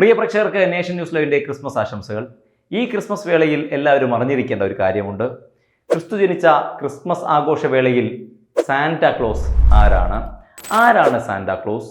പ്രിയ പ്രേക്ഷകർക്ക് nation news ലൈവിന്റെ Christmas ആശംസകൾ. ഈ ക്രിസ്മസ് വേളയിൽ എല്ലാവരും അറിഞ്ഞിരിക്കേണ്ട ഒരു കാര്യമുണ്ട്. ക്രിസ്തു ജനിച്ച ക്രിസ്മസ് ആഘോഷ വേളയിൽ ആഘോഷവേളയിൽ സാന്റാക്ലോസ് ആരാണ്? ആരാണ് സാന്റാക്ലോസ്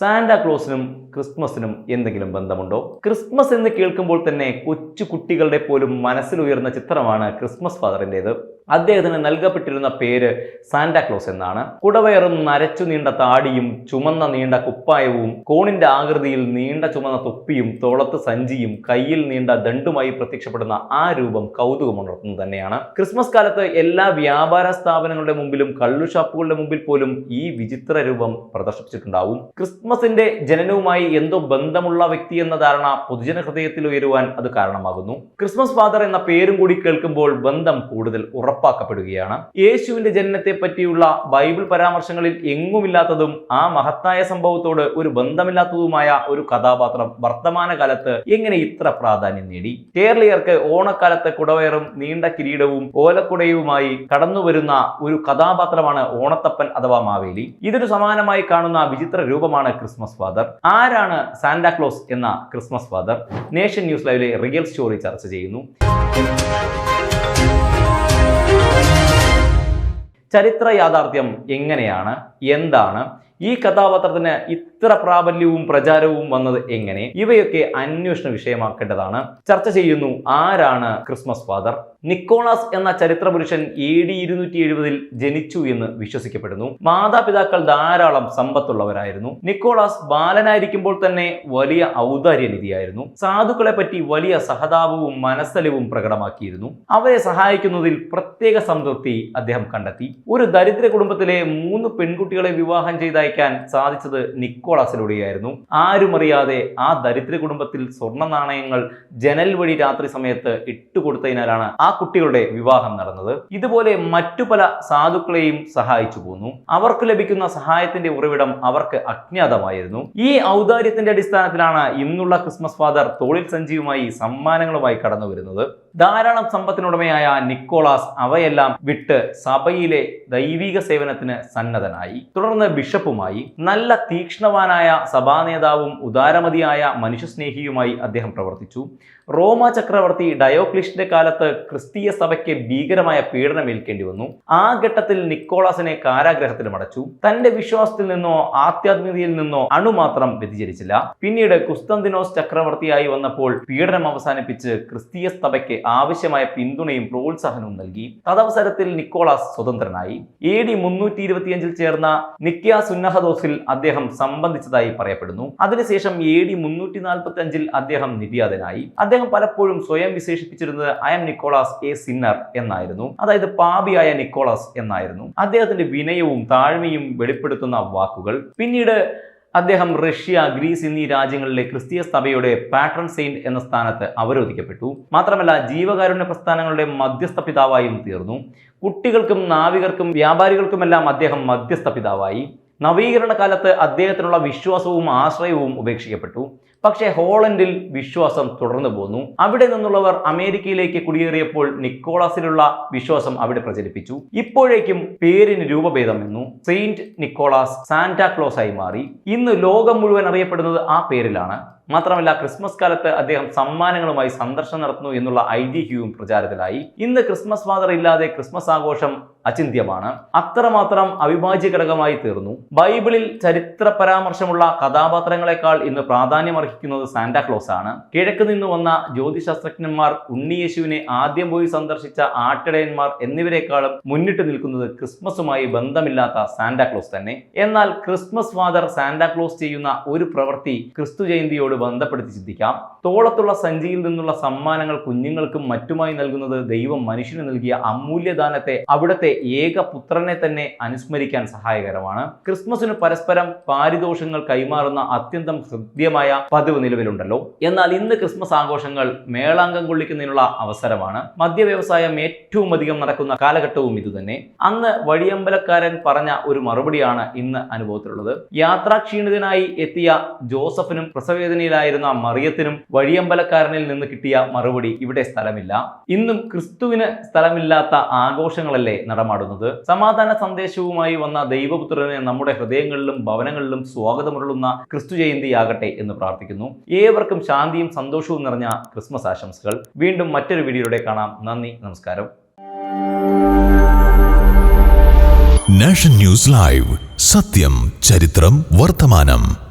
സാന്റാക്ലോസിനും ക്രിസ്മസിനും എന്തെങ്കിലും ബന്ധമുണ്ടോ? ക്രിസ്മസ് എന്ന് കേൾക്കുമ്പോൾ തന്നെ കൊച്ചു കുട്ടികളുടെ പോലും മനസ്സിലുയർന്ന ചിത്രമാണ് ക്രിസ്മസ് ഫാദറിന്റെത്. അദ്ദേഹത്തിന് നൽകപ്പെട്ടിരുന്ന പേര് സാന്റാക്ലോസ് എന്നാണ്. കുടവയറും നരച്ചു നീണ്ട താടിയും ചുമന്ന നീണ്ട കുപ്പായവും കോണിന്റെ ആകൃതിയിൽ നീണ്ട ചുമന്ന തൊപ്പിയും തോളത്ത് സഞ്ചിയും കയ്യിൽ നീണ്ട ദണ്ടുമായി പ്രത്യക്ഷപ്പെടുന്ന ആ രൂപം കൗതുകമുണർത്തുന്നത് തന്നെയാണ്. ക്രിസ്മസ് കാലത്ത് എല്ലാ വ്യാപാര സ്ഥാപനങ്ങളുടെ മുമ്പിലും കള്ളു ഷാപ്പുകളുടെ മുമ്പിൽ പോലും ഈ വിചിത്ര രൂപം പ്രദർശിപ്പിച്ചിട്ടുണ്ടാവും. ക്രിസ്മസിന്റെ ജനനവുമായി എന്തോ ബന്ധമുള്ള വ്യക്തി എന്ന ധാരണ പൊതുജന ഹൃദയത്തിൽ ഉയരുവാൻ അത് കാരണമാകുന്നു. ക്രിസ്മസ് ഫാദർ എന്ന പേരും കൂടി കേൾക്കുമ്പോൾ ബന്ധം കൂടുതൽ ഉറപ്പാക്കപ്പെടുകയാണ്. യേശുവിന്റെ ജനനത്തെ പറ്റിയുള്ള ബൈബിൾ പരാമർശങ്ങളിൽ എങ്ങുമില്ലാത്തതും ആ മഹത്തായ സംഭവത്തോട് ഒരു ബന്ധമില്ലാത്തതുമായ ഒരു കഥാപാത്രം വർത്തമാനകാലത്ത് എങ്ങനെ ഇത്ര പ്രാധാന്യം നേടി? കേരളീയർക്ക് ഓണക്കാലത്തെ കുടവയറും നീണ്ട കിരീടവും ഓലക്കുടയുമായി കടന്നുവരുന്ന ഒരു കഥാപാത്രമാണ് ഓണത്തപ്പൻ അഥവാ മാവേലി. ഇതിനു സമാനമായി കാണുന്ന വിചിത്ര രൂപമാണ് ക്രിസ്മസ് ഫാദർ. ആരാണ് സാന്റാക്ലോസ് എന്ന ക്രിസ്മസ് ഫാദർ? നേഷൻ ന്യൂസ് ലൈവിലെ റിയൽ സ്റ്റോറി ചർച്ച ചെയ്യുന്നു. ചരിത്ര യാഥാർത്ഥ്യം എങ്ങനെയാണ്? എന്താണ്? ഈ കഥാപാത്രത്തിന് ഇത്ര പ്രാബല്യവും പ്രചാരവും വന്നത് എങ്ങനെ? ഇവയൊക്കെ അന്വേഷണ വിഷയമാക്കേണ്ടതാണ്. ചർച്ച ചെയ്യുന്നു ആരാണ് ക്രിസ്മസ് ഫാദർ? നിക്കോളാസ് എന്ന ചരിത്ര പുരുഷൻ എ ഡി ഇരുന്നൂറ്റി എഴുപതിൽ ജനിച്ചു എന്ന് വിശ്വസിക്കപ്പെടുന്നു. മാതാപിതാക്കൾ ധാരാളം സമ്പത്തുള്ളവരായിരുന്നു. നിക്കോളാസ് ബാലനായിരിക്കുമ്പോൾ തന്നെ വലിയ ഔദാര്യനിധിയായിരുന്നു. സാധുക്കളെ പറ്റി വലിയ സഹതാപവും മനസ്സലിവും പ്രകടമാക്കിയിരുന്നു. അവരെ സഹായിക്കുന്നതിൽ പ്രത്യേക സംതൃപ്തി അദ്ദേഹം കണ്ടെത്തി. ഒരു ദരിദ്ര കുടുംബത്തിലെ മൂന്ന് പെൺകുട്ടികളെ വിവാഹം ചെയ്തയക്കാൻ സാധിച്ചത് നിക്കോളാസിലൂടെയായിരുന്നു ആരുമറിയാതെ ആ ദരിദ്ര കുടുംബത്തിൽ സ്വർണ നാണയങ്ങൾ ജനൽ വഴി രാത്രി സമയത്ത് ഇട്ടുകൊടുത്തതിനാലാണ് ആ കുട്ടികളുടെ വിവാഹം നടന്നത്. ഇതുപോലെ മറ്റു പല സാധുക്കളെയും സഹായിച്ചു പോന്നു. അവർക്ക് ലഭിക്കുന്ന സഹായത്തിന്റെ ഉറവിടം അവർക്ക് അജ്ഞാതമായിരുന്നു. ഈ ഔദാര്യത്തിന്റെ അടിസ്ഥാനത്തിലാണ് ഇന്നുള്ള ക്രിസ്മസ് ഫാദർ തോളിൽ സഞ്ചിയുമായി സമ്മാനങ്ങളുമായി കടന്നു വരുന്നത് ധാരാളം സമ്പത്തിനുടമയായ നിക്കോളാസ് അവയെല്ലാം വിട്ട് സഭയിലെ ദൈവിക സേവനത്തിന് സന്നദ്ധനായി. തുടർന്ന് ബിഷപ്പുമായി നല്ല തീക്ഷ്ണവാനായ സഭാ നേതാവും ഉദാരമതിയായ മനുഷ്യസ്നേഹിയുമായി അദ്ദേഹം പ്രവർത്തിച്ചു. റോമ ചക്രവർത്തി ഡയോക്ലിഷിന്റെ കാലത്ത് ക്രിസ്തീയ സഭയ്ക്ക് ഭീകരമായ പീഡനം ഏൽക്കേണ്ടി വന്നു. ആ ഘട്ടത്തിൽ നിക്കോളാസിനെ കാരാഗ്രഹത്തിൽ അടച്ചു. തന്റെ വിശ്വാസത്തിൽ നിന്നോ ആധ്യാത്മികതയിൽ നിന്നോ അണുമാത്രം വ്യതിചരിച്ചില്ല പിന്നീട് കുസ്തന്തിനോസ് ചക്രവർത്തിയായി വന്നപ്പോൾ പീഡനം അവസാനിപ്പിച്ച് ക്രിസ്തീയ സഭയ്ക്ക് ആവശ്യമായ പിന്തുണയും പ്രോത്സാഹനവും നൽകി. തദവസരത്തിൽ നിക്കോളാസ് സ്വതന്ത്രനായി. എ ഡി മുന്നൂറ്റി ഇരുപത്തിയഞ്ചിൽ ചേർന്ന നിക്കിയ സുന്നഹദോസിൽ അദ്ദേഹം സംബന്ധിച്ചതായി പറയപ്പെടുന്നു. അതിനുശേഷം എ ഡി മുന്നൂറ്റി നാൽപ്പത്തി അഞ്ചിൽ അദ്ദേഹം നിര്യാതനായി. അദ്ദേഹം പലപ്പോഴും സ്വയം വിശേഷിപ്പിച്ചിരുന്നത് I M Nicholas a sinner എന്നായിരുന്നു. അതായത് പാപിയായ നിക്കോളാസ് എന്നായിരുന്നു. അദ്ദേഹത്തിന്റെ വിനയവും താഴ്മയും വെളിപ്പെടുത്തുന്ന വാക്കുകൾ. പിന്നീട് അദ്ദേഹം റഷ്യ ഗ്രീസ് എന്നീ രാജ്യങ്ങളിലെ ക്രിസ്തീയ സഭയുടെ പാട്രൺ സെയിന്റ് എന്ന സ്ഥാനത്ത് അവരോധിക്കപ്പെട്ടു. മാത്രമല്ല ജീവകാരുണ്യ പ്രസ്ഥാനങ്ങളുടെ മധ്യസ്ഥ പിതാവായും തീർന്നു. കുട്ടികൾക്കും നാവികർക്കും വ്യാപാരികൾക്കുമെല്ലാം അദ്ദേഹം മധ്യസ്ഥ പിതാവായി. നവീകരണ കാലത്ത് അദ്ദേഹത്തിനുള്ള വിശ്വാസവും ആശ്രയവും ഉപേക്ഷിക്കപ്പെട്ടു. പക്ഷേ ഹോളണ്ടിൽ വിശ്വാസം തുടർന്നു പോന്നു. അവിടെ നിന്നുള്ളവർ അമേരിക്കയിലേക്ക് കുടിയേറിയപ്പോൾ നിക്കോളാസിലുള്ള വിശ്വാസം അവിടെ പ്രചരിപ്പിച്ചു. ഇപ്പോഴേക്കും പേരിന് രൂപഭേദം വന്നു സെയിന്റ് നിക്കോളാസ് സാന്റാക്ലോസ് ആയി മാറി. ഇന്ന് ലോകം മുഴുവൻ അറിയപ്പെടുന്നത് ആ പേരിലാണ്. മാത്രമല്ല ക്രിസ്മസ് കാലത്ത് അദ്ദേഹം സമ്മാനങ്ങളുമായി സന്ദർശനം നടത്തുന്നു എന്നുള്ള ഐതിഹ്യവും പ്രചാരത്തിലായി. ഇന്ന് ക്രിസ്മസ് ഫാദർ ഇല്ലാതെ ക്രിസ്മസ് ആഘോഷം അചിന്ത്യമാണ്. അത്രമാത്രം അവിഭാജ്യ ഘടകമായി തീർന്നു. ബൈബിളിൽ ചരിത്ര പരാമർശമുള്ള കഥാപാത്രങ്ങളെക്കാൾ ഇന്ന് പ്രാധാന്യം അർഹിക്കുന്നത് സാന്റാക്ലോസ് ആണ്. കിഴക്ക് നിന്ന് വന്ന ജ്യോതിശാസ്ത്രജ്ഞന്മാർ ഉണ്ണിയേശുവിനെ ആദ്യം പോയി സന്ദർശിച്ച ആട്ടിടയന്മാർ എന്നിവരെക്കാളും മുന്നിട്ട് നിൽക്കുന്നത് ക്രിസ്മസുമായി ബന്ധമില്ലാത്ത സാന്റാക്ലോസ് തന്നെ. എന്നാൽ ക്രിസ്മസ് ഫാദർ സാന്റാക്ലോസ് ചെയ്യുന്ന ഒരു പ്രവൃത്തി ക്രിസ്തു ജയന്തിയോട് ബന്ധപ്പെടുത്തി ചിന്തിക്കാം. തോളത്തുള്ള സഞ്ചിയിൽ നിന്നുള്ള സമ്മാനങ്ങൾ കുഞ്ഞുങ്ങൾക്കും മറ്റുമായി നൽകുന്നത് ദൈവം മനുഷ്യന് നൽകിയ അമൂല്യദാനത്തെ അവിടുത്തെ ഏക പുത്രനെ തന്നെ അനുസ്മരിക്കാൻ സഹായകരമാണ്. ക്രിസ്മസിന് പരസ്പരം പാരിതോഷങ്ങൾ കൈമാറുന്ന അത്യന്തം ഹൃദ്യമായ പതിവ് നിലവിലുണ്ടല്ലോ. എന്നാൽ ഇന്ന് ക്രിസ്മസ് ആഘോഷങ്ങൾ മേളാങ്കം കൊള്ളിക്കുന്നതിനുള്ള അവസരമാണ്. മദ്യവ്യവസായം ഏറ്റവും അധികം നടക്കുന്ന കാലഘട്ടവും ഇതുതന്നെ. അന്ന് വഴിയമ്പലക്കാരൻ പറഞ്ഞ ഒരു മറുപടിയാണ് ഇന്ന് അനുഭവത്തിലുള്ളത്. യാത്രാക്ഷീണിതനായി എത്തിയ ജോസഫിനും പ്രസവേദന വേദനയിലായിരുന്ന മറിയത്തിനും വഴിയമ്പലക്കാരനിൽ നിന്ന് കിട്ടിയ മറുപടി ഇവിടെ സ്ഥലമില്ല. ഇന്നും ക്രിസ്തുവിന് സ്ഥലമില്ലാത്ത ആഘോഷങ്ങളല്ലേ നടമാടുന്നത്? സമാധാന സന്ദേശവുമായി വന്ന ദൈവപുത്രനെ നമ്മുടെ ഹൃദയങ്ങളിലും ഭവനങ്ങളിലും സ്വാഗതമുള്ളുന്ന ക്രിസ്തു ജയന്തിയാകട്ടെ എന്ന് പ്രാർത്ഥിക്കുന്നു. ഏവർക്കും ശാന്തിയും സന്തോഷവും നിറഞ്ഞ ക്രിസ്മസ് ആശംസകൾ. വീണ്ടും മറ്റൊരു വീഡിയോയുടെ കാണാം. നന്ദി നമസ്കാരം. Nation News live. സത്യം ചരിത്രം വർത്തമാനം.